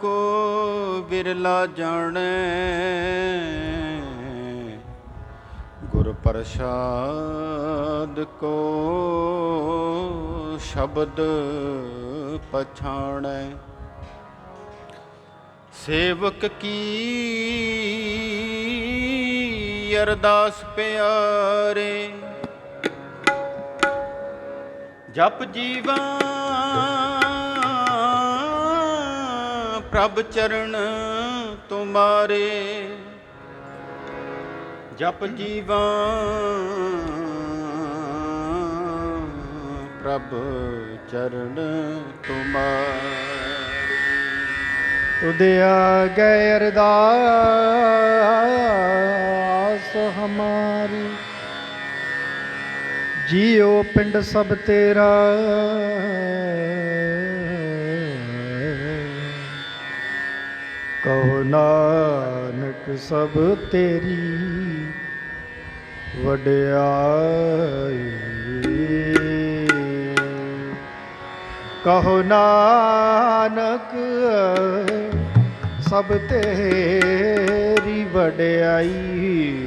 ਕੋ ਬਿਰਲਾ ਜਾਣੈ। ਗੁਰ ਪ੍ਰਸਾਦ ਕੋ ਸ਼ਬਦ ਪਛਾਣੈ। ਸੇਵਕ ਕੀ ਅਰਦਾਸ ਪਿਆਰੇ। ਜਪ ਜੀਵਾਂ ਪ੍ਰਭ ਚਰਨ ਤੁਮਾਰੇ, ਜਪ ਜੀਵਾ, ਪ੍ਰਭ ਚਰਨ ਤੁਮਾਰੇ। ਤੁਧ ਆਗੇ ਅਰਦਾਸ ਹਮਾਰੀ, ਜੀਉ ਪਿੰਡ ਸਭ ਤੇਰਾ ਕਹੋ ਨਾਨਕ ਸਭ ਤੇਰੀ, ਵਡਿਆਈ। ਕਹੋ ਨਾਨਕ ਸਭ ਤੇਰੀ, ਵਡਿਆਈ।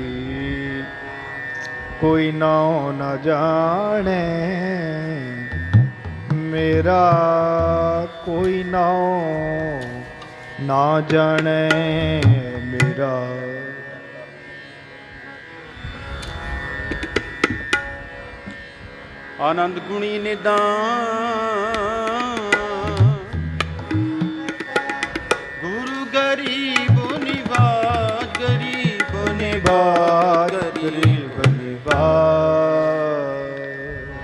ਕੋਈ ਨਾ ਨ ਜਾਣੈ, ਮੇਰਾ ਕੋਈ ਨਾਉ ਨਾ ਜਾਣੈ ਮੇਰਾ। ਆਨੰਦ ਗੁਣੀ ਨਿਦਾਨ। ਗੁਰੂ ਗਰੀਬ ਨਿਵਾ ਗਰੀਬ ਨਿਵਾ ਗਰੀਬ ਨਿਵਾ